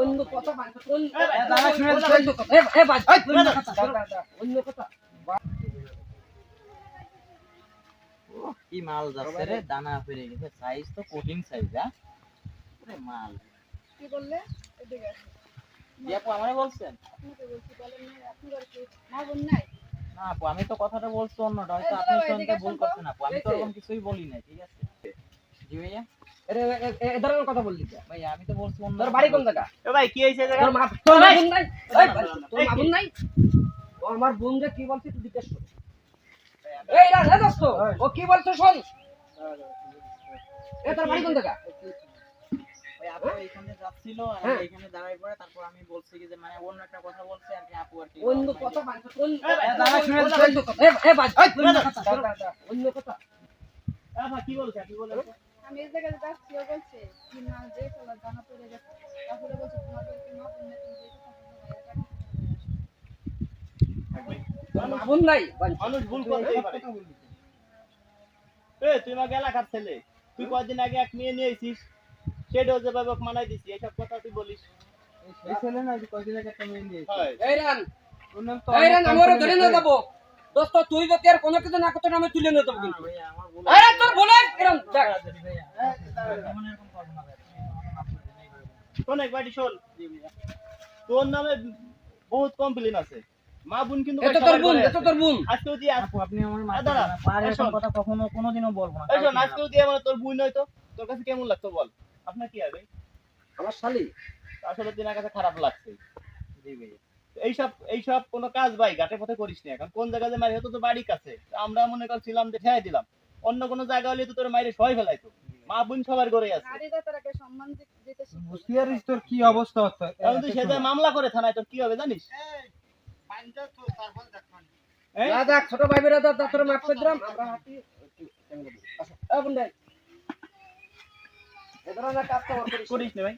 অন্য কথা অন্য। কথা, কি মাল যাচ্ছে রে? দানা ফিরে গেছে। সাইজ তো কঠিন সাইজ হ্যাঁ? মাল। কি বললে? এদিকে আপু আমারে বলছেন? আপনাকে বলছি বলেন না কি? নাই? না আপু আমি তো কথাটা বলছি অন্যটা। হয়তো আপনি শুনতে ভুল তো। করছেন আপু। আমি তো। ওরকম কিছুই বলি নাই ঠিক আছে? জি ভাইয়া। কথা বললি। ভাই আমি তো বলছি অন্য বাড়ি কোন জায়গা? ভাই কি হয়েছে জায়গা? তোর মা তোর মা নাই? তোর মা নাই? ও আমার বোন যে কি বলছে তুই জিজ্ঞেস কর। এই না না দোস্ত ও কি বলছে শোন? এ তোর বাড়ি কোন জায়গা? হ্যাঁ। মানে অন্য একটা কথা বলছে আর কি আপু আর কি। অন্য কথা কি বলছে কি বলছে? আমি এই জায়গায় যাচ্ছি বলছে কি না যে খেলা জানা পড়ে গেছে তারপরে বলছে তোমাদের কি মা বোন তুমি যে কথা বলো ভাইয়া টাকা তোর মা বোন নাই। মানুষ ভুল করতেই পারে। এ তুই আমাকে এলাকার ছেলে। তুই কয়েকদিন আগে এক মেয়ে নিয়ে সেটাও যেভাবে ওকে মানাই দিছি এইসব কথা তুই বলিস। এই ছেলে না কয়েকদিন আগে একটা মেয়ে নিয়ে এই রান। ওর নাম তো এই রান আমি ধরে নিয়ে যাব। দোস্ত তুই যদি আর কোনো কিছু না করতে না আমি তুলে নিয়ে যাব কিন্তু। ভাইয়া আমার ভুল আরে তোর ভুল দেখ শোন এক শোন। তোর নামে বহুত কমপ্লেন আছে। মা বোন কিন্তু এটা তোর বোন এটা তোর বোন। আজকেও দিয়ে আপু আপনি আমার মাফ আ, দাঁড়া, করে দিন। আর এরকম কথা কখনো কোনোদিনও বলব না। এই শোন আজকেও দিয়ে মানে তোর বোন হয়তো তোর কাছে কেমন লাগতো বল? আপনার কি হবে? আমার শালি। আসলে দিনের কাছে খারাপ লাগছে। জি ভাইয়া। এইসব এইসব কোনো কাজ ভাই ঘাটে পথে করিস না। এখন কোন জায়গায় যে মারি হতো তো বাড়ির কাছে। আমরা মনে করছিলাম যে ঠেয়াই দিলাম। অন্য কোনো জায়গা হলে তো তোর মাইরে সবাই ফেলাইতো। মা বোন সবার ঘরে আছে। তোর কি অবস্থা? হতো এখন তুই সে মামলা করে থানায় তোর কি হবে জানিস? এই? ছোট ভাই বেরা দাদা তোর মাফ করে দিলাম। আমরা হাঁটি আসো এ দেখ এ ধরনের কাজ তো। করিস না ভাই।